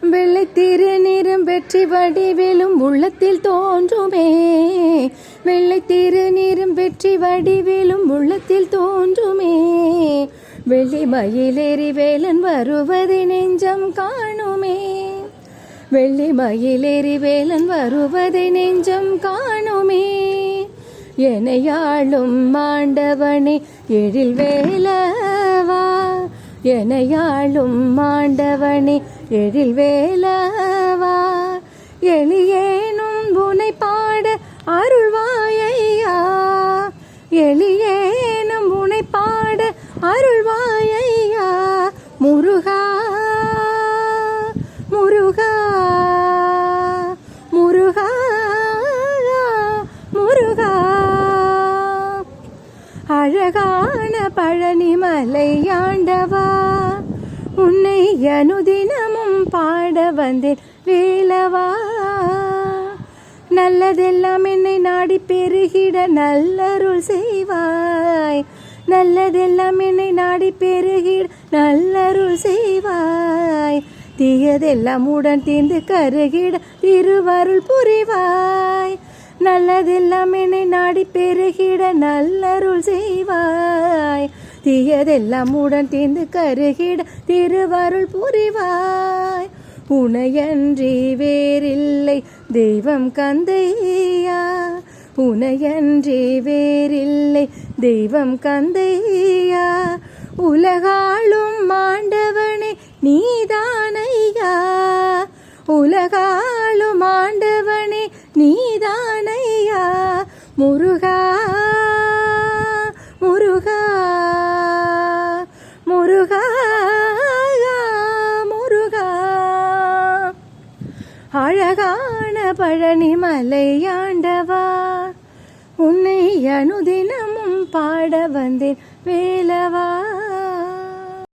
வெள்ளை திருநிறம் வெற்றி வடிவிலும் உள்ளத்தில் தோன்றுமே. வெள்ளை திருநிறம் வெற்றி வடிவிலும் உள்ளத்தில் தோன்றுமே. வெள்ளி மயிலேறி வேலன் வருவது நெஞ்சம் காணுமே. வெள்ளி மயிலேறி வேலன் வருவதை நெஞ்சம் காணுமே. எனையாளும் மாண்டவனே எழில் வேலவா? எனையாளும் மாண்டவனே எழில் வேலவா. எளியேனும் உனை பாட அருள்வாயையா. எளியேனும் உனை பாட அருள்வாயையா. முருகா முருகா அழகான பழனிமலை ஆண்டவா உன்னை அனுதினமும் பாட வந்தேன் வேலவா. நல்லதெல்லாம் என்னை நாடி பெருகிட நல்லருள் செய்வாய். நல்லதெல்லாம் என்னை நாடி பெருகிட நல்லருள் செய்வாய். தீயதெல்லாம் உடன் தீர்ந்து கருகிட திருவருள் புரிவாய். நல்லதெல்லாம் என்னை நாடி பெருகிட நல்லருள் செய்வாய். தீயதெல்லாம் உடன் தீர்ந்து கருகிட திருவருள் புரிவாய். உனையன்றி வேறில்லை தெய்வம் கந்தையா. உனையன்றி வேறில்லை தெய்வம் கந்தையா. உலகாளும் மாண்டவனே நீதானையா முருகா முருகா முருகா முருகா. அழகான பழனி மலையாண்டவா உன்னை அனுதினமும் பாட வந்தேன் வேலவா.